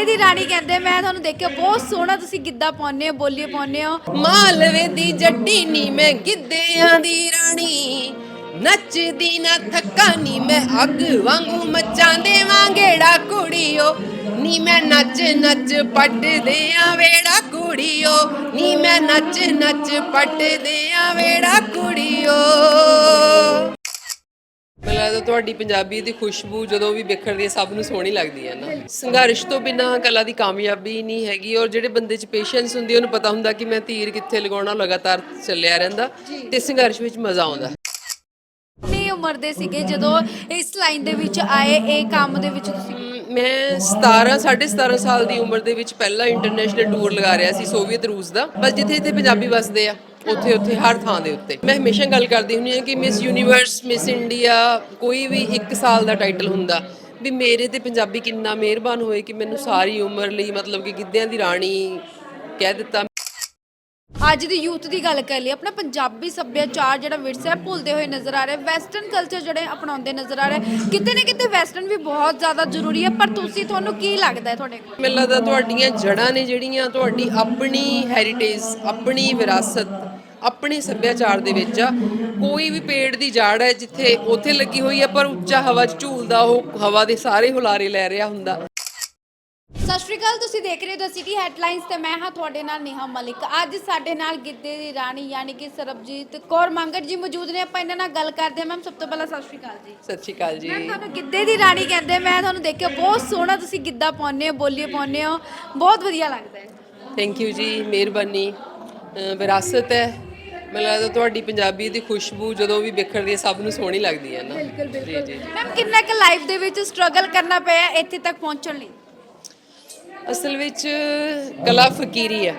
ਗਿੱਧੇ ਦੀ ਰਾਣੀ ਕਹਿੰਦੇ, ਮੈਂ ਤੁਹਾਨੂੰ ਦੇਖਿਆ ਬਹੁਤ ਸੋਹਣਾ ਤੁਸੀਂ ਗਿੱਧਾ ਪਾਉਂਦੇ ਹੋ ਬੋਲੀਏ ਪਾਉਂਦੇ ਹੋ। ਮਾਲਵੇ ਦੀ ਜੱਟੀ ਨੀ ਮੈਂ ਗਿੱਧਿਆਂ ਦੀ ਰਾਣੀ, ਨੱਚਦੀ ਨਾ ਥੱਕਾ ਨੀ ਮੈਂ ਅੱਗ ਵਾਂਗੂ ਮੱਚਾਂ ਦੇਵਾਂਗੇੜਾ ਕੁੜੀਓ, ਨੀ ਮੈਂ ਨੱਚ ਨੱਚ ਪੱਟਦੇ ਆ ਵੇੜਾ ਕੁੜੀਓ, ਨੀ ਮੈਂ ਨੱਚ ਨੱਚ ਪੱਟਦੇ ਆ ਵੇੜਾ ਕੁੜੀਓ। ਮੈਨੂੰ ਲੱਗਦਾ ਤੁਹਾਡੀ ਪੰਜਾਬੀ ਦੀ ਖੁਸ਼ਬੂ ਜਦੋਂ ਵੀ ਵਿਖਰਦੀ ਹੈ ਸਭ ਨੂੰ ਸੋਹਣੀ ਲੱਗਦੀ ਹੈ ਨਾ। ਸੰਘਰਸ਼ ਤੋਂ ਬਿਨਾ ਕਲਾ ਦੀ ਕਾਮਯਾਬੀ ਨਹੀਂ ਹੈਗੀ ਔਰ ਜਿਹੜੇ ਬੰਦੇ 'ਚ ਪੇਸ਼ੈਂਸ ਹੁੰਦੀ ਉਹਨੂੰ ਪਤਾ ਹੁੰਦਾ ਕਿ ਮੈਂ ਤੀਰ ਕਿੱਥੇ ਲਗਾਉਣਾ ਲਗਾਤਾਰ ਚੱਲਿਆ ਰਹਿੰਦਾ ਤੇ ਸੰਘਰਸ਼ ਵਿੱਚ ਮਜ਼ਾ ਆਉਂਦਾ। ਕਿੰਨੀ ਉਮਰ ਦੇ ਸੀਗੇ ਜਦੋਂ ਇਸ ਲਾਈਨ ਦੇ ਵਿੱਚ ਆਏ ਇਹ ਕੰਮ ਦੇ ਵਿੱਚ ਤੁਸੀਂ? ਮ, ਮੈਂ 17 17.5 ਸਾਲ ਦੀ ਉਮਰ ਦੇ ਵਿੱਚ ਪਹਿਲਾ ਇੰਟਰਨੈਸ਼ਨਲ ਟੂਰ ਲਗਾ ਰਿਹਾ ਸੀ ਸੋਵੀਅਤ ਰੂਸ ਦਾ। ਬਸ ਜਿੱਥੇ ਜਿੱਥੇ ਪੰਜਾਬੀ ਵਸਦੇ ਆ। ਉੱਥੇ ਉੱਥੇ ਹਰ ਥਾਂ ਦੇ ਉੱਤੇ। ਮੈਂ ਹਮੇਸ਼ਾ ਗੱਲ ਕਰਦੀ ਹੁੰਦੀ ਹਾਂ ਕਿ ਮਿਸ ਯੂਨੀਵਰਸ ਮਿਸ ਇੰਡੀਆ ਕੋਈ ਵੀ 1 ਸਾਲ ਦਾ ਟਾਈਟਲ ਹੁੰਦਾ ਵੀ ਮੇਰੇ ਤੇ ਪੰਜਾਬੀ ਕਿੰਨਾ ਮਿਹਰਬਾਨ ਹੋਏ ਕਿ ਮੈਨੂੰ ਸਾਰੀ ਉਮਰ ਲਈ ਮਤਲਬ ਕਿ ਗਿੱਧਿਆਂ ਦੀ ਰਾਣੀ ਕਹਿ ਦਿੱਤਾ। ਅੱਜ ਦੀ ਯੂਥ ਦੀ ਗੱਲ ਕਰ ਲਈ ਆਪਣਾ ਪੰਜਾਬੀ ਸੱਭਿਆਚਾਰ ਜਿਹੜਾ ਵਿਰਸਾ ਹੈ ਭੁੱਲਦੇ ਹੋਏ ਨਜ਼ਰ ਆ ਰਿਹਾ। ਵੈਸਟਰਨ ਕਲਚਰ ਜਿਹੜੇ ਅਪਣਾਉਂਦੇ ਨਜ਼ਰ ਆ ਰਹੇ। ਕਿਤੇ ਨਾ ਕਿਤੇ ਵੈਸਟਰਨ ਵੀ ਬਹੁਤ ਜ਼ਿਆਦਾ ਜ਼ਰੂਰੀ ਹੈ ਪਰ ਤੁਸੀਂ ਤੁਹਾਨੂੰ ਕੀ ਲੱਗਦਾ ਹੈ ਤੁਹਾਡੇ ਕੋਲ? ਮੈਨੂੰ ਲੱਗਦਾ ਤੁਹਾਡੀਆਂ ਜੜ੍ਹਾਂ ਨੇ ਜਿਹੜੀਆਂ ਤੁਹਾਡੀ ਆਪਣੀ ਹੈਰੀਟੇਜ ਆਪਣੀ ਵਿਰਾਸਤ ਆਪਣੇ ਸੱਭਿਆਚਾਰ ਦੇ ਵਿੱਚ ਆ। ਕੋਈ ਵੀ ਪੇੜ ਦੀ ਜੜ ਹੈ ਜਿੱਥੇ ਉੱਥੇ ਲੱਗੀ ਹੋਈ ਹੈ ਪਰ ਉੱਚਾ ਹਵਾ 'ਚ ਝੂਲਦਾ ਉਹ ਹਵਾ ਦੇ ਸਾਰੇ ਹੁਲਾਰੇ ਲੈ ਰਿਹਾ ਹੁੰਦਾ। ਸਤਿ ਸ਼੍ਰੀ ਅਕਾਲ ਤੁਸੀਂ ਦੇਖ ਰਹੇ ਹੋ ਦ ਸਿਟੀ ਹੈਡਲਾਈਨਸ ਤੇ ਮੈਂ ਹਾਂ ਤੁਹਾਡੇ ਨਾਲ ਨੇਹਾ ਮਲਿਕ। ਅੱਜ ਸਾਡੇ ਨਾਲ ਗਿੱਧੇ ਦੀ ਰਾਣੀ ਯਾਨੀ ਕਿ ਸਰਬਜੀਤ ਕੌਰ ਮੰਗਟ ਜੀ ਮੌਜੂਦ ਨੇ। ਆਪਾਂ ਇਹਨਾਂ ਨਾਲ ਗੱਲ ਕਰਦੇ ਹਾਂ। ਮੈਮ ਸਭ ਤੋਂ ਪਹਿਲਾਂ ਸਤਿ ਸ਼੍ਰੀ ਅਕਾਲ ਜੀ। ਸਤਿ ਸ਼੍ਰੀ ਅਕਾਲ ਜੀ। ਮੈਮ ਤੁਹਾਨੂੰ ਗਿੱਧੇ ਦੀ ਰਾਣੀ ਕਹਿੰਦੇ ਮੈਂ ਤੁਹਾਨੂੰ ਦੇਖਿਆ ਬਹੁਤ ਸੋਹਣਾ ਤੁਸੀਂ ਗਿੱਧਾ ਪਾਉਂਦੇ ਹੋ ਬੋਲੀਏ ਪਾਉਂਦੇ ਹੋ। ਬਹੁਤ ਵਧੀਆ ਲੱਗਦਾ ਹੈ। ਥੈਂਕ ਯੂ ਜੀ ਮਿਹਰਬਾਨੀ। ਵਿਰਾਸਤ ਹੈ। ਮੈਨੂੰ ਲੱਗਦਾ ਤੁਹਾਡੀ ਪੰਜਾਬੀ ਦੀ ਖੁਸ਼ਬੂ ਜਦੋਂ ਵੀ ਵਿਖਰਦੀ ਹੈ ਸਭ ਨੂੰ ਸੋਹਣੀ ਲੱਗਦੀ ਹੈ ਨਾ। ਬਿਲਕੁਲ ਬਿਲਕੁਲ। ਮੈਮ ਕਿੰਨਾ ਕੁ ਲਾਈਫ ਦੇ ਵਿੱਚ ਸਟਰਗਲ ਕਰਨਾ ਪਿਆ ਇੱਥੇ ਤੱਕ ਪਹੁੰਚਣ ਲਈ? ਅਸਲ ਵਿੱਚ ਕਲਾ ਫਕੀਰੀ ਹੈ।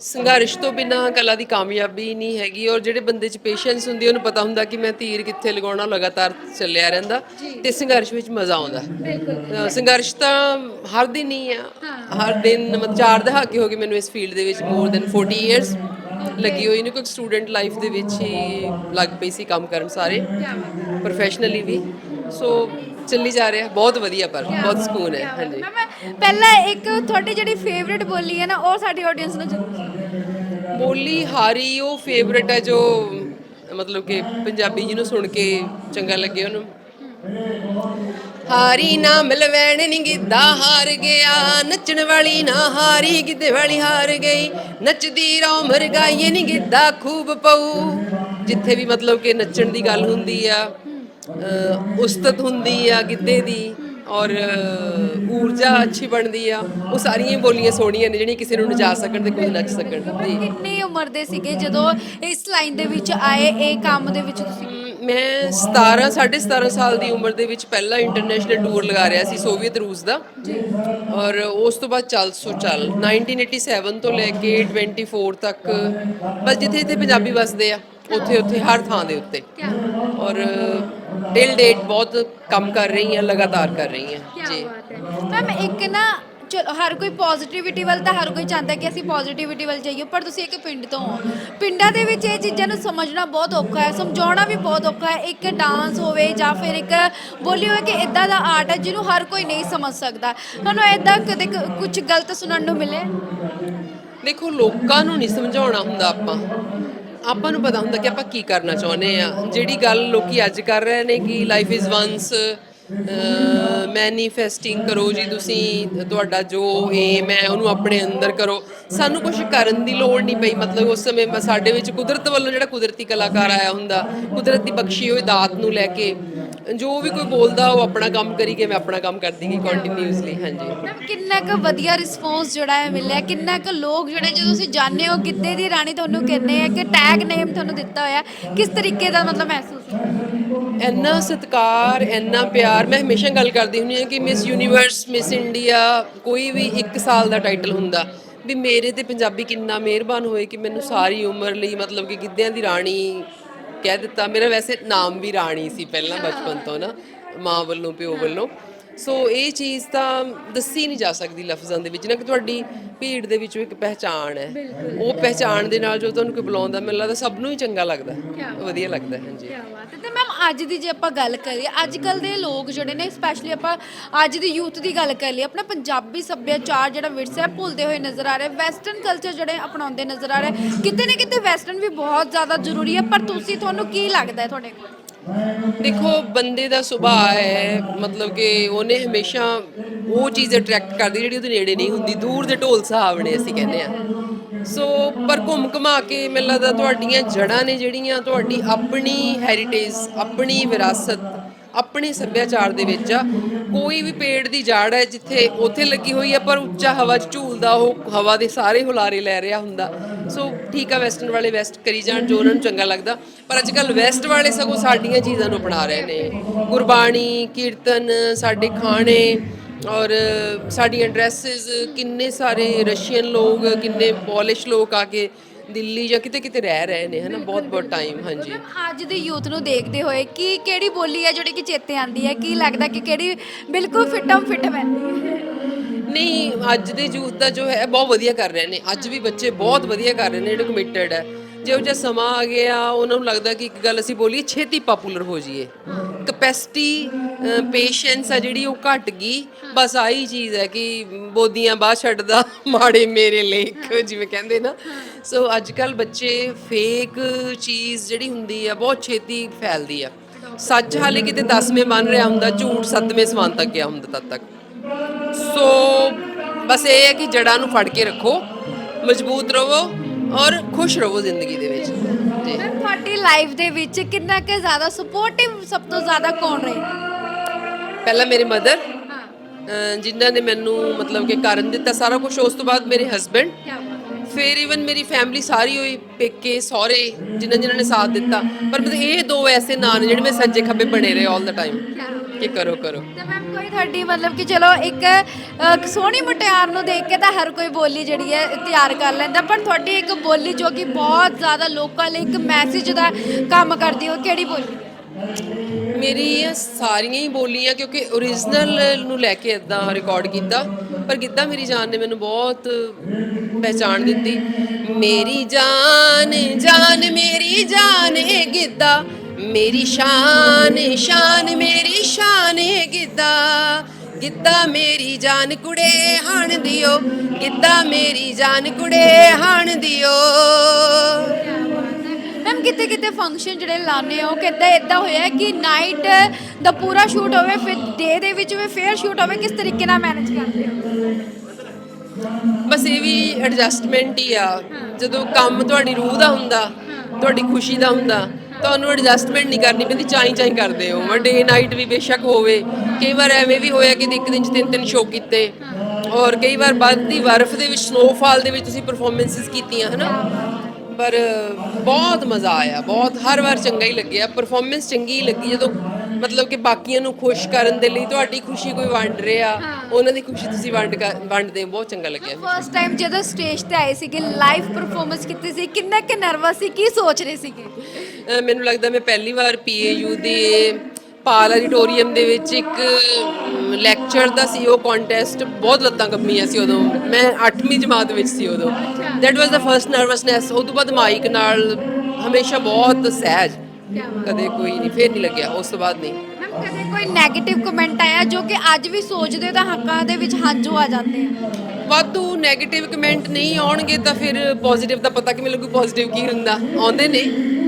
ਸੰਘਰਸ਼ ਤੋਂ ਬਿਨਾ ਕਲਾ ਦੀ ਕਾਮਯਾਬੀ ਨਹੀਂ ਹੈਗੀ ਔਰ ਜਿਹੜੇ ਬੰਦੇ 'ਚ ਪੇਸ਼ੈਂਸ ਹੁੰਦੀ ਉਹਨੂੰ ਪਤਾ ਹੁੰਦਾ ਕਿ ਮੈਂ ਤੀਰ ਕਿੱਥੇ ਲਗਾਉਣਾ ਲਗਾਤਾਰ ਚੱਲਿਆ ਰਹਿੰਦਾ ਤੇ ਸੰਘਰਸ਼ ਵਿੱਚ ਮਜ਼ਾ ਆਉਂਦਾ। ਸੰਘਰਸ਼ ਤਾਂ ਹਰ ਦਿਨ ਹੀ ਆ ਹਰ ਦਿਨ ਮਤਲਬ ਚਾਰ ਦਹਾਕੇ ਹੋ ਗਏ ਮੈਨੂੰ ਇਸ ਫੀਲਡ ਦੇ ਵਿੱਚ ਮੋਰ ਦੈਨ 40 ਇਅਰਸ ਲੱਗੀ ਹੋਈ ਨੂੰ ਕਿਉਂਕਿ ਸਟੂਡੈਂਟ ਲਾਈਫ ਦੇ ਵਿੱਚ ਹੀ ਲੱਗ ਪਈ ਸੀ ਕੰਮ ਕਰਨ ਸਾਰੇ ਪ੍ਰੋਫੈਸ਼ਨਲੀ ਵੀ। ਸੋ ਚੱਲੀ ਜਾ ਰਿਹਾ ਬਹੁਤ ਵਧੀਆ ਪਰ ਬਹੁਤ ਸਕੂਨ ਹੈ ਹਾਂਜੀ। ਮੈਮ ਪਹਿਲਾਂ ਇੱਕ ਤੁਹਾਡੀ ਜਿਹੜੀ ਫੇਵਰਿਟ ਬੋਲੀ ਹੈ ਨਾ ਉਹ ਸਾਡੀ ਆਡੀਅנס ਨੂੰ ਜ਼ਰੂਰ। ਬੋਲੀ ਹਾਰੀ ਉਹ ਫੇਵਰਟ ਹੈ ਜੋ ਮਤਲਬ ਕਿ ਪੰਜਾਬੀ ਜਿਹਨੂੰ ਸੁਣ ਕੇ ਚੰਗਾ ਲੱਗੇ ਉਹਨੂੰ। ਹਾਰੀ ਨਾ ਮਿਲਵੈਣ ਨੀ ਗਿੱਧਾ ਹਾਰ ਗਿਆ ਨੱਚਣ ਵਾਲੀ ਨਾ ਹਾਰੀ ਗਿੱਧੇ ਵਾਲੀ ਹਾਰ ਗਈ। ਨੱਚਦੀ ਰੋ ਮਰ ਨੀ ਗਿੱਧਾ ਖੂਬ ਪਊ। ਜਿੱਥੇ ਵੀ ਮਤਲਬ ਕਿ ਨੱਚਣ ਦੀ ਗੱਲ ਹੁੰਦੀ ਆ ਅ, ਉਸਤਤ ਹੁੰਦੀ ਆ ਗਿੱਧੇ ਦੀ ਔਰ ਊਰਜਾ ਅੱਛੀ ਬਣਦੀ ਆ ਉਹ ਸਾਰੀਆਂ ਹੀ ਬੋਲੀਆਂ ਸੋਹਣੀਆਂ ਨੇ ਜਿਹੜੀਆਂ ਕਿਸੇ ਨੂੰ ਨਚਾ ਸਕਣ ਤੇ ਕੋਈ ਨੱਚ ਸਕਣ। ਜੀ ਕਿੰਨੀ ਉਮਰ ਦੇ ਸੀਗੇ ਜਦੋਂ ਇਸ ਲਾਈਨ ਦੇ ਵਿੱਚ ਆਏ ਇਹ ਕੰਮ ਦੇ ਵਿੱਚ ਤੁਸੀਂ? ਮ, ਮੈਂ 17 17.5 ਸਾਲ ਦੀ ਉਮਰ ਦੇ ਵਿੱਚ ਪਹਿਲਾ ਇੰਟਰਨੈਸ਼ਨਲ ਟੂਰ ਲਗਾ ਰਿਹਾ ਸੀ ਸੋਵੀਅਤ ਰੂਸ ਦਾ। ਔਰ ਉਸ ਤੋਂ ਬਾਅਦ ਚੱਲ ਸੋ ਚੱਲ। 1987 ਤੋਂ ਲੈ ਕੇ 24 ਤੱਕ ਬਸ ਜਿੱਥੇ ਜਿੱਥੇ ਪੰਜਾਬੀ ਵਸਦੇ ਆ ਉੱਥੇ ਉੱਥੇ ਹਰ ਥਾਂ ਦੇ ਉੱਤੇ। ਔਰ ਟਿਲ ਡੇਟ ਬਹੁਤ ਕੰਮ ਕਰ ਰਹੀ ਹਾਂ ਲਗਾਤਾਰ ਕਰ ਰਹੀ ਹਾਂ। ਜੀ ਮੈਮ ਇੱਕ ਨਾ ਚਲੋ, ਹਰ ਕੋਈ ਪੋਜ਼ਿਟਿਵਿਟੀ ਵੱਲ ਤਾਂ ਹਰ ਕੋਈ ਚਾਹੁੰਦਾ ਕਿ ਅਸੀਂ ਪੋਜ਼ਿਟਿਵਿਟੀ ਵੱਲ ਜਾਈਏ, ਪਰ ਤੁਸੀਂ ਇੱਕ ਪਿੰਡ ਤੋਂ ਹੋ। ਪਿੰਡਾਂ ਦੇ ਵਿੱਚ ਇਹ ਚੀਜ਼ਾਂ ਨੂੰ ਸਮਝਣਾ ਬਹੁਤ ਔਖਾ ਹੈ, ਸਮਝਾਉਣਾ ਵੀ ਬਹੁਤ ਔਖਾ ਹੈ। ਇੱਕ ਡਾਂਸ ਹੋਵੇ ਜਾਂ ਫਿਰ ਇੱਕ ਬੋਲੀ ਹੋਵੇ ਕਿ ਇਦਾਂ ਦਾ ਆਰਟ ਹੈ ਜਿਹਨੂੰ ਹਰ ਕੋਈ ਨਹੀਂ ਸਮਝ ਸਕਦਾ। ਤੁਹਾਨੂੰ ਇਦਾਂ ਕਦੇ ਕੁਝ ਗਲਤ ਸੁਣਨ ਨੂੰ ਮਿਲੇ ਦੇਖੋ, ਲੋਕਾਂ ਨੂੰ ਨਹੀਂ ਸਮਝਾਉਣਾ ਹੁੰਦਾ ਆਪਾਂ। ਆਪਾਂ ਨੂੰ ਪਤਾ ਹੁੰਦਾ ਕਿ ਆਪਾਂ ਕੀ ਕਰਨਾ ਚਾਹੁੰਦੇ ਆ। ਜਿਹੜੀ ਗੱਲ ਲੋਕੀ ਅੱਜ ਕਰ ਰਹੇ ਨੇ ਕਿ ਲਾਈਫ ਇਜ਼ ਵਨਸ ਮੈਨੀਫੈਸਟਿੰਗ ਕਰੋ ਜੀ ਤੁਸੀਂ, ਤੁਹਾਡਾ ਜੋ ਏਮ ਹੈ, ਉਹਨੂੰ ਆਪਣੇ ਅੰਦਰ ਕਰੋ। ਸਾਨੂੰ ਕੁਝ ਕਰਨ ਦੀ ਲੋੜ ਨਹੀਂ ਪਈ, ਮਤਲਬ ਉਸ ਸਮੇਂ ਸਾਡੇ ਵਿੱਚ ਕੁਦਰਤ ਵੱਲੋਂ ਜਿਹੜਾ ਕੁਦਰਤੀ ਕਲਾਕਾਰ ਆਇਆ ਹੁੰਦਾ, ਕੁਦਰਤ ਦੀ ਬਖਸ਼ੀ ਹੋਈ ਦਾਤ ਨੂੰ ਲੈ ਕੇ, ਜੋ ਵੀ ਕੋਈ ਬੋਲਦਾ, ਉਹ ਆਪਣਾ ਕੰਮ ਕਰੀ ਕੇ ਮੈਂ ਆਪਣਾ ਕੰਮ ਕਰਦੀ ਗਈ ਕੰਟੀਨਿਊਸਲੀ ਹਾਂਜੀ। ਕਿੰਨਾ ਕੁ ਵਧੀਆ ਰਿਸਪੌਂਸ ਜਿਹੜਾ ਹੈ ਮਿਲਿਆ, ਕਿੰਨਾ ਕੁ ਲੋਕ ਜਿਹੜੇ ਜਦੋਂ ਤੁਸੀਂ ਜਾਣਦੇ ਹੋ ਗਿੱਧੇ ਦੀ ਰਾਣੀ, ਤੁਹਾਨੂੰ ਕਹਿੰਦੇ ਆ ਕਿ ਟੈਗ ਨੇਮ ਤੁਹਾਨੂੰ ਦਿੱਤਾ ਹੋਇਆ, ਕਿਸ ਤਰੀਕੇ ਦਾ ਮਤਲਬ ਮਹਿਸੂਸ ਇੰਨਾ ਸਤਿਕਾਰ, ਇੰਨਾ ਪਿਆਰ, ਮੈਂ ਹਮੇਸ਼ਾ ਗੱਲ ਕਰਦੀ ਹੁੰਦੀ ਹਾਂ ਕਿ ਮਿਸ ਯੂਨੀਵਰਸ ਮਿਸ ਇੰਡੀਆ ਕੋਈ ਵੀ ਇੱਕ ਸਾਲ ਦਾ ਟਾਈਟਲ ਹੁੰਦਾ, ਵੀ ਮੇਰੇ ਤੇ ਪੰਜਾਬੀ ਕਿੰਨਾ ਮਿਹਰਬਾਨ ਹੋਏ ਕਿ ਮੈਨੂੰ ਸਾਰੀ ਉਮਰ ਲਈ ਮਤਲਬ ਕਿ ਗਿੱਧਿਆਂ ਦੀ ਰਾਣੀ ਕਹਿ ਦਿੱਤਾ। ਮੇਰਾ ਵੈਸੇ ਨਾਮ ਵੀ ਰਾਣੀ ਸੀ ਪਹਿਲਾਂ ਬਚਪਨ ਤੋਂ ਨਾ, ਮਾਂ ਵੱਲੋਂ, ਪਿਓ ਵੱਲੋਂ। ਸੋ ਇਹ ਚੀਜ਼ ਤਾਂ ਦੱਸੀ ਨਹੀਂ ਜਾ ਸਕਦੀ ਲਫ਼ਜ਼ਾਂ ਦੇ ਵਿੱਚ ਨਾ ਕਿ ਤੁਹਾਡੀ ਭੀੜ ਦੇ ਵਿੱਚੋਂ ਇੱਕ ਪਹਿਚਾਣ ਹੈ। ਉਹ ਪਹਿਚਾਣ ਦੇ ਨਾਲ ਜੋ ਤੁਹਾਨੂੰ ਕੋਈ ਬੁਲਾਉਂਦਾ ਮੈਨੂੰ ਲੱਗਦਾ ਸਭ ਨੂੰ ਹੀ ਚੰਗਾ ਲੱਗਦਾ। ਵਧੀਆ ਲੱਗਦਾ ਹਾਂਜੀ। ਕਿਆ ਬਾਤ ਹੈ। ਤੇ ਮੈਮ ਅੱਜ ਦੀ ਜੇ ਆਪਾਂ ਗੱਲ ਕਰੀਏ ਅੱਜ ਕੱਲ ਦੇ ਲੋਕ ਜਿਹੜੇ ਨੇ ਸਪੈਸ਼ਲੀ ਆਪਾਂ ਅੱਜ ਦੀ ਯੂਥ ਦੀ ਗੱਲ ਕਰ ਲਈਏ ਆਪਣਾ ਪੰਜਾਬੀ ਸੱਭਿਆਚਾਰ ਜਿਹੜਾ ਵਿਰਸਾ ਹੈ ਭੁੱਲਦੇ ਹੋਏ ਨਜ਼ਰ ਆ ਰਹੇ। ਵੈਸਟਰਨ ਕਲਚਰ ਜਿਹੜੇ ਅਪਣਾਉਂਦੇ ਨਜ਼ਰ ਆ ਰਹੇ। ਕਿਤੇ ਨਾ ਕਿਤੇ ਵੈਸਟਰਨ ਵੀ ਬਹੁਤ ਜ਼ਿਆਦਾ ਜ਼ਰੂਰੀ ਹੈ ਪਰ ਤੁਸੀਂ ਤੁਹਾਨੂੰ ਕੀ ਲੱਗਦਾ ਹੈ ਤੁਹਾਡੇ ਕੋਲ? ਦੇਖੋ, ਬੰਦੇ ਦਾ ਸੁਭਾਅ ਹੈ, ਮਤਲਬ ਕਿ ਉਹਨੇ ਹਮੇਸ਼ਾ ਉਹ ਚੀਜ਼ ਅਟਰੈਕਟ ਕਰਦੀ ਜਿਹੜੀ ਉਹਦੇ ਨੇੜੇ ਨਹੀਂ ਹੁੰਦੀ, ਦੂਰ ਦੇ ਢੋਲ ਸੁਹਾਵਣੇ ਅਸੀਂ ਕਹਿੰਦੇ ਆ ਸੋ ਪਰ ਘੁੰਮ ਘਮਾ ਕੇ ਮੈਨੂੰ ਲੱਗਦਾ ਤੁਹਾਡੀਆਂ ਜੜ੍ਹਾਂ ਨੇ ਜਿਹੜੀਆਂ, ਤੁਹਾਡੀ ਆਪਣੀ ਹੈਰੀਟੇਜ ਆਪਣੀ ਵਿਰਾਸਤ ਆਪਣੇ ਸੱਭਿਆਚਾਰ ਦੇ ਵਿੱਚ ਆ। ਕੋਈ ਵੀ ਪੇੜ ਦੀ ਜੜ ਹੈ ਜਿੱਥੇ ਉੱਥੇ ਲੱਗੀ ਹੋਈ ਹੈ, ਪਰ ਉੱਚਾ ਹਵਾ 'ਚ ਝੂਲਦਾ, ਉਹ ਹਵਾ ਦੇ ਸਾਰੇ ਹੁਲਾਰੇ ਲੈ ਰਿਹਾ ਹੁੰਦਾ। ਸੋ ਠੀਕ ਆ ਵੈਸਟਰਨ ਵਾਲੇ ਵੈਸਟ ਕਰੀ ਜਾਣ ਜੋ ਉਹਨਾਂ ਨੂੰ ਚੰਗਾ ਲੱਗਦਾ। ਪਰ ਅੱਜ ਕੱਲ ਵੈਸਟ ਵਾਲੇ ਸਗੋਂ ਸਾਡੀਆਂ ਚੀਜ਼ਾਂ ਨੂੰ ਅਪਣਾ ਰਹੇ ਨੇ। ਗੁਰਬਾਣੀ, ਕੀਰਤਨ, ਸਾਡੇ ਖਾਣੇ ਔਰ ਸਾਡੀਆਂ ਡਰੈਸਸ, ਕਿੰਨੇ ਸਾਰੇ ਰਸ਼ੀਅਨ ਲੋਕ, ਕਿੰਨੇ ਪੋਲਿਸ਼ ਲੋਕ ਆ ਕੇ ਦਿੱਲੀ ਜਾਂ ਕਿਤੇ ਕਿਤੇ ਰਹਿ ਰਹੇ ਨੇ ਹਨਾ? ਬਹੁਤ ਬਹੁਤ ਟਾਈਮ ਹਾਂਜੀ। ਅੱਜ ਦੀ ਯੂਥ ਨੂੰ ਦੇਖਦੇ ਹੋਏ ਕੀ ਕਿਹੜੀ ਬੋਲੀ ਹੈ ਜਿਹੜੀ ਕਿ ਚੇਤੇ ਆਂਦੀ ਹੈ? ਕੀ ਲੱਗਦਾ ਕਿ ਕਿਹੜੀ ਬਿਲਕੁਲ ਫਿੱਟਮ ਫਿੱਟ ਪੈਂਦੀ ਹੈ? ਨਹੀਂ ਅੱਜ ਦੇ ਯੂਥ ਦਾ ਜੋ ਹੈ ਬਹੁਤ ਵਧੀਆ ਕਰ ਰਹੇ ਨੇ। ਅੱਜ ਵੀ ਬੱਚੇ ਬਹੁਤ ਵਧੀਆ ਕਰ ਰਹੇ ਨੇ ਜਿਹੜੇ ਕਮਿਟਡ ਹੈ। ਜਿਹੋ ਜਿਹਾ ਸਮਾਂ ਆ ਗਿਆ ਉਹਨਾਂ ਨੂੰ ਲੱਗਦਾ ਕਿ ਇੱਕ ਗੱਲ ਅਸੀਂ ਬੋਲੀਏ ਛੇਤੀ ਪਪੂਲਰ ਹੋ ਜਾਈਏ। ਕਪੈਸਿਟੀ ਪੇਸ਼ੈਂਸ ਆ ਜਿਹੜੀ ਉਹ ਘਟ ਗਈ। ਬਸ ਆਹੀ ਚੀਜ਼ ਹੈ ਕਿ ਬੋਦੀਆਂ ਬਾਹ ਛੱਡਦਾ, ਮਾੜੇ ਮੇਰੇ ਲੇਖ ਜਿਵੇਂ ਕਹਿੰਦੇ ਨਾ। ਸੋ ਅੱਜ ਕੱਲ ਬੱਚੇ ਫੇਕ ਚੀਜ਼ ਜਿਹੜੀ ਹੁੰਦੀ ਆ, ਬਹੁਤ ਛੇਤੀ ਫੈਲਦੀ ਆ। ਸੱਚ ਹਾਲੇ ਕਿਤੇ 10ਵੇਂ ਬਣ ਰਿਹਾ ਹੁੰਦਾ, ਝੂਠ 7ਵੇਂ ਸਮਾਨ ਤੱਕ ਗਿਆ ਹੁੰਦਾ ਤਦ ਤੱਕ। ਸੋ ਬਸ ਇਹ ਹੈ ਕਿ ਜੜਾਂ ਨੂੰ ਫੜ ਕੇ ਰੱਖੋ, ਮਜ਼ਬੂਤ ਰਹੋ ਔਰ ਖੁਸ਼ ਰਹੋ ਜ਼ਿੰਦਗੀ ਦੇ ਵਿੱਚ। ਤੁਹਾਡੀ ਲਾਈਫ ਦੇ ਵਿੱਚ ਕਿੰਨਾ ਕੁ ਜ਼ਿਆਦਾ ਸਪੋਰਟਿਵ ਸਭ ਤੋਂ ਜ਼ਿਆਦਾ ਕੌਣ ਰਹੇ? ਪਹਿਲਾਂ ਮੇਰੇ ਮਦਰ ਹਾਂ। ਜਿਨ੍ਹਾਂ ਨੇ ਮੈਨੂੰ ਮਤਲਬ ਕਿ ਕਰਨ ਦਿੱਤਾ ਸਾਰਾ ਕੁਝ ਉਸ ਤੋਂ ਬਾਅਦ ਮੇਰੇ ਹਸਬੰਡ ਕੀ ਬਾਤ ਫਿਰ ਇਵਨ ਮੇਰੀ ਫੈਮਿਲੀ ਸਾਰੀ ਹੋਈ ਪੇਕੇ ਸਹੁਰੇ ਜਿਨ੍ਹਾਂ ਜਿਨ੍ਹਾਂ ਨੇ ਸਾਥ ਦਿੱਤਾ। ਪਰ ਮਤਲਬ ਇਹ ਦੋ ਐਸੇ ਨਾਂ ਨੇ ਜਿਹੜੇ ਮੇਰੇ ਸੱਜੇ ਖੱਬੇ ਬਣੇ ਰਹੇ 올 ਦਾ ਟਾਈਮ ਕਿ ਕਰੋ ਕਰੋ। ਤੇ ਮੈਮ ਕੋਈ ਤੁਹਾਡੀ ਮਤਲਬ ਕਿ ਚਲੋ ਇੱਕ ਅ, ਸੋਹਣੀ ਮੁਟਿਆਰ ਨੂੰ ਦੇਖ ਕੇ ਤਾਂ ਹਰ ਕੋਈ ਬੋਲੀ ਜਿਹੜੀ ਹੈ ਤਿਆਰ ਕਰ ਲੈਂਦਾ ਪਰ ਤੁਹਾਡੀ ਇੱਕ ਬੋਲੀ ਜੋ ਕਿ ਬਹੁਤ ਜ਼ਿਆਦਾ ਲੋਕਾਂ ਲਈ ਇੱਕ ਮੈਸੇਜ ਦਾ ਕੰਮ ਕਰਦੀ ਹੋ ਕਿਹੜੀ ਬੋਲੀ? ਮੇਰੀ ਇਹ ਸਾਰੀਆਂ ਹੀ ਬੋਲੀਆਂ ਕਿਉਂਕਿ origignal ਨੂੰ ਲੈ ਕੇ ਇਦਾਂ ਰਿਕਾਰਡ ਕੀਤਾ। ਪਰ ਗਿੱਧਾ ਮੇਰੀ ਜਾਨ ਨੇ ਮੈਨੂੰ ਬਹੁਤ ਪਹਿਚਾਣ ਦਿੱਤੀ। ਮੇਰੀ ਜਾਨ ਜਾਨ, ਮੇਰੀ ਜਾਨ ਏ ਗਿੱਧਾ। ਮੇਰੀ ਸ਼ਾਨ ਸ਼ਾਨ, ਮੇਰੀ ਸ਼ਾਨ ਏ ਗਿੱਧਾ। ਗਿੱਧਾ ਮੇਰੀ ਜਾਨ ਕੁੜੇ ਹਾਣ ਦਿਓ। ਗਿੱਧਾ ਮੇਰੀ ਜਾਨ ਕੁੜੇ ਹਾਣ ਦਿਓ। ਕਿਤੇ ਕਿਤੇ ਫੰਕਸ਼ਨ ਜਿਹੜੇ ਲਾਣੇ ਹੋ ਕਿਤੇ ਇਦਾਂ ਹੋਇਆ ਕਿ ਨਾਈਟ ਦਾ ਪੂਰਾ ਸ਼ੂਟ ਹੋਵੇ, ਫਿਰ ਡੇ ਦੇ ਵਿੱਚ ਵੀ ਫੇਅਰ ਸ਼ੂਟ ਹੋਵੇ, ਕਿਸ ਤਰੀਕੇ ਨਾਲ ਮੈਨੇਜ ਕਰਦੇ ਹੋ? ਬਸ ਇਹ ਵੀ ਐਡਜਸਟਮੈਂਟ ਹੀ ਆ। ਜਦੋਂ ਕੰਮ ਤੁਹਾਡੀ ਰੂਹ ਦਾ ਹੁੰਦਾ, ਤੁਹਾਡੀ ਖੁਸ਼ੀ ਦਾ ਹੁੰਦਾ, ਤੁਹਾਨੂੰ ਐਡਜਸਟਮੈਂਟ ਨਹੀਂ ਕਰਨੀ ਪੈਂਦੀ, ਚਾਈ ਚਾਈ ਕਰਦੇ ਹੋ। ਡੇ ਨਾਈਟ ਵੀ ਬੇਸ਼ੱਕ ਹੋਵੇ। ਕਈ ਵਾਰ ਐਵੇਂ ਵੀ ਹੋਇਆ ਕਿ ਇੱਕ ਦਿਨ ਚ ਤਿੰਨ ਤਿੰਨ ਸ਼ੋਅ ਕੀਤੇ। ਔਰ ਕਈ ਵਾਰ ਵੱਧਦੀ ਬਰਫ਼ ਦੇ ਵਿੱਚ ਸਨੋਫਾਲ ਦੇ ਵਿੱਚ ਤੁਸੀਂ ਪਰਫਾਰਮੈਂਸਿਸ ਕੀਤੀਆਂ, ਹਨਾ? ਪਰ ਬਹੁਤ ਮਜ਼ਾ ਆਇਆ ਬਹੁਤ ਹਰ ਵਾਰ ਚੰਗਾ ਹੀ ਲੱਗਿਆ ਪਰਫਾਰਮੈਂਸ ਚੰਗੀ ਲੱਗੀ ਜਦੋਂ ਮਤਲਬ ਕਿ ਬਾਕੀਆਂ ਨੂੰ ਖੁਸ਼ ਕਰਨ ਦੇ ਲਈ ਤੁਹਾਡੀ ਖੁਸ਼ੀ ਕੋਈ ਵੰਡ ਰਿਹਾ ਉਹਨਾਂ ਦੀ ਖੁਸ਼ੀ ਤੁਸੀਂ ਵੰਡ ਕਰ- ਵੰਡਦੇ ਹੋ ਬਹੁਤ ਚੰਗਾ ਲੱਗਿਆ ਫਸਟ ਟਾਈਮ ਜਦੋਂ ਸਟੇਜ ਤੇ ਆਏ ਸੀਗੇ ਲਾਈਵ ਪਰਫਾਰਮੈਂਸ ਕੀਤੀ ਸੀ ਕਿੰਨਾ ਕਿ ਨਰਵਸ ਸੀ ਕੀ ਸੋਚ ਰਹੇ ਸੀਗੇ? ਅਹ ਮੈਨੂੰ ਲੱਗਦਾ ਮੈਂ ਪਹਿਲੀ ਵਾਰ ਪੀਏਯੂ ਦੇ ਪਾਲ ਆਡੀਟੋਰੀਅਮ ਦੇ ਵਿੱਚ ਇੱਕ ਲੈਕਚਰ ਦਾ ਸੀ ਉਹ ਕੰਟੈਸਟ ਬਹੁਤ ਲੱਤਾਂ ਕੰਬੀਆਂ ਸੀ ਉਦੋਂ। ਮੈਂ 8ਵੀਂ ਜਮਾਤ ਵਿੱਚ ਸੀ ਉਦੋਂ। That was the first nervousness ਉਹ ਤੋਂ ਬਾਅਦ ਮਾਈਕ ਨਾਲ ਹਮੇਸ਼ਾ ਬਹੁਤ ਸਹਿਜ। ਕਦੇ ਕੋਈ ਨਹੀਂ ਫੇਰ ਨਹੀਂ ਲੱਗਿਆ ਉਸ ਤੋਂ ਬਾਅਦ ਨਹੀਂ। ਕਦੇ ਕੋਈ 네ਗੇਟਿਵ ਕਮੈਂਟ ਆਇਆ ਜੋ ਕਿ ਅੱਜ ਵੀ ਸੋਚਦੇ ਤਾਂ ਹੱਕਾਂ ਦੇ ਵਿੱਚ ਹੰਝੂ ਆ ਜਾਂਦੇ ਆ? ਵਾਧੂ 네ਗੇਟਿਵ ਕਮੈਂਟ ਨਹੀਂ ਆਉਣਗੇ ਤਾਂ ਫਿਰ ਪੋਜ਼ਿਟਿਵ ਦਾ ਪਤਾ ਕਿਵੇਂ ਲੱਗੂ ਪੋਜ਼ਿਟਿਵ ਕੀ ਹੁੰਦਾ? ਆਉਂਦੇ ਨੇ।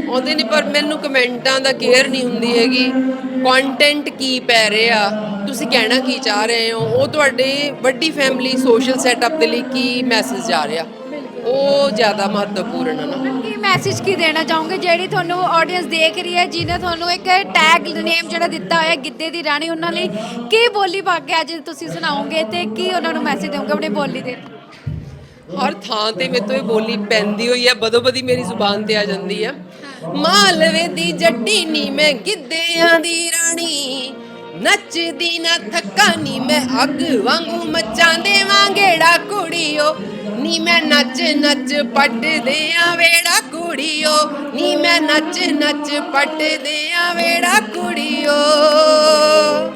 ਆਉਂਦੇ ਨੇ ਪਰ ਮੈਨੂੰ ਕਮੈਂਟਾਂ ਦਾ ਕੇਅਰ ਨਹੀਂ ਹੁੰਦੀ ਹੈਗੀ। ਕੰਟੈਂਟ ਕੀ ਪੈ ਰਿਹਾ? ਤੁਸੀਂ ਕਹਿਣਾ ਕੀ ਚਾਹ ਰਹੇ ਹੋ? ਉਹ ਤੁਹਾਡੇ ਵੱਡੀ ਫੈਮਿਲੀ ਸੋਸ਼ਲ ਸੈਟਅਪ ਦੇ ਲਈ ਕੀ ਮੈਸੇਜ ਜਾ ਰਿਹਾ? ਉਹ ਜ਼ਿਆਦਾ ਮਹੱਤਵਪੂਰਨ ਹੈ ਨਾ। ਕੀ ਮੈਸੇਜ ਕੀ ਦੇਣਾ ਚਾਹੋਗੇ? ਜਿਹੜੀ ਤੁਹਾਨੂੰ ਆਡੀਅנס ਦੇਖ ਰਹੀ ਹੈ ਜਿਹਨੇ ਤੁਹਾਨੂੰ ਇੱਕ ਟੈਗ ਨੇਮ ਜਿਹੜਾ ਦਿੱਤਾ ਹੋਇਆ ਗਿੱਧੇ ਦੀ ਰਾਣੀ ਉਹਨਾਂ ਲਈ ਕੀ ਬੋਲੀ ਪਾ ਕੇ ਅੱਜ ਤੁਸੀਂ ਸੁਣਾਓਗੇ ਤੇ ਕੀ ਉਹਨਾਂ ਨੂੰ ਮੈਸੇਜ ਦਿਓਗੇ ਆਪਣੀ ਬੋਲੀ ਦੇ? ਹਰ ਥਾਂ ਤੇ ਮੇਰੇ ਤੋਂ ਇਹ ਬੋਲੀ ਪੈਂਦੀ ਹੋਈ ਹੈ ਬਦੋ ਬਦੀ ਮੇਰੀ ਜ਼ੁਬਾਨ ਤੇ ਆ ਜਾਂਦੀ ਆ ਮਾਲਵੇ ਦੀ ਜੱਡੀ ਨੀ ਮੈਂ ਗਿੱਧਿਆਂ ਦੀ ਰਾਣੀ। ਨੱਚਦੀ ਨਾ ਥੱਕਾ ਨੀ ਮੈਂ ਅੱਗ ਵਾਂਗੂ ਮੱਚਾਂ ਦੇਵਾਂਗੇੜਾ ਕੁੜੀਓ। ਨੀ ਮੈਂ ਨੱਚ ਨੱਚ ਪੱਟ ਆ ਵੇੜਾ ਕੁੜੀਓ। ਨੀ ਮੈਂ ਨੱਚ ਨੱਚ ਪੱਟ ਆ ਵੇੜਾ ਕੁੜੀਓ।